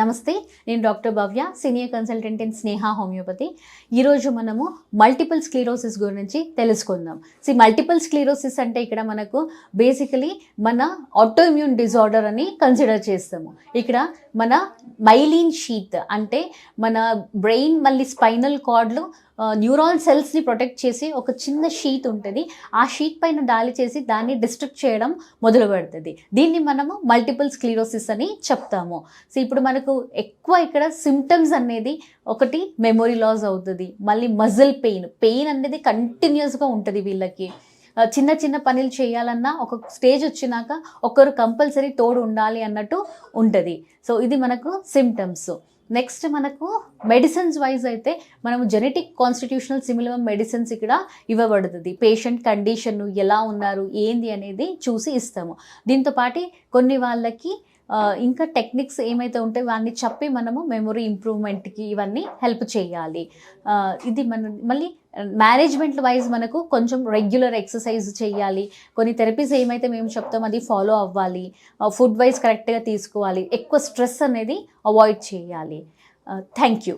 నమస్తే నేను doctor Bhavya senior consultant in Sneha homeopathy. ఈరోజు మనము మల్టిపుల్ స్క్లీరోసిస్ గురించి తెలుసుకుందాం. సి మల్టిపుల్ స్క్లీరోసిస్ అంటే ఇక్కడ మనకు బేసికలీ మన ఆటోఇమ్యూన్ డిజార్డర్ అని కన్సిడర్ చేస్తాము. ఇక్కడ మన మైలీన్ షీత్ అంటే మన బ్రెయిన్ మళ్ళీ స్పైనల్ కార్డ్లు న్యూరాన్ సెల్స్ని ప్రొటెక్ట్ చేసి ఒక చిన్న షీట్ ఉంటుంది. ఆ షీట్ పైన దాడి చేసి దాన్ని డిస్ట్రిక్ట్ చేయడం మొదలు పెడుతుంది. దీన్ని మనము మల్టిపుల్ స్క్లీరోసిస్ అని చెప్తాము. సో ఇప్పుడు మనకు ఎక్కువ ఇక్కడ సిమ్టమ్స్ అనేది ఒకటి మెమొరీ లాస్ అవుతుంది. మళ్ళీ మజిల్ పెయిన్ పెయిన్ అనేది కంటిన్యూస్గా ఉంటుంది వీళ్ళకి. చిన్న చిన్న పనులు చేయాలన్నా ఒక స్టేజ్ వచ్చినాక ఒకరు కంపల్సరీ తోడు ఉండాలి అన్నట్టు ఉంటుంది. సో ఇది మనకు సిమ్టమ్స్ నెక్స్ట్ మనకు మెడిసిన్స్ వైజ్ అయితే మనం జెనెటిక్ కాన్స్టిట్యూషనల్ సిమిలర్ మెడిసిన్స్ ఇక్కడ ఇవ్వబడుతుంది. పేషెంట్ కండిషన్ ఎలా ఉన్నారు ఏంది అనేది చూసి ఇస్తాము. దీంతోపాటు కొన్ని వాళ్ళకి ఇంకా టెక్నిక్స్ ఏమైతే ఉంటే వాటిని చెప్పి మనము మెమొరీ ఇంప్రూవ్మెంట్కి ఇవన్నీ హెల్ప్ చేయాలి. ఇది మన మళ్ళీ మేనేజ్మెంట్ వైజ్ మనకు కొంచెం రెగ్యులర్ ఎక్సర్సైజ్ చేయాలి. కొన్ని థెరపీస్ ఏమైతే మేము చెప్తాం అది ఫాలో అవ్వాలి. ఫుడ్ వైజ్ కరెక్ట్గా తీసుకోవాలి. ఎక్కువ స్ట్రెస్ అనేది అవాయిడ్ చేయాలి. Thank you.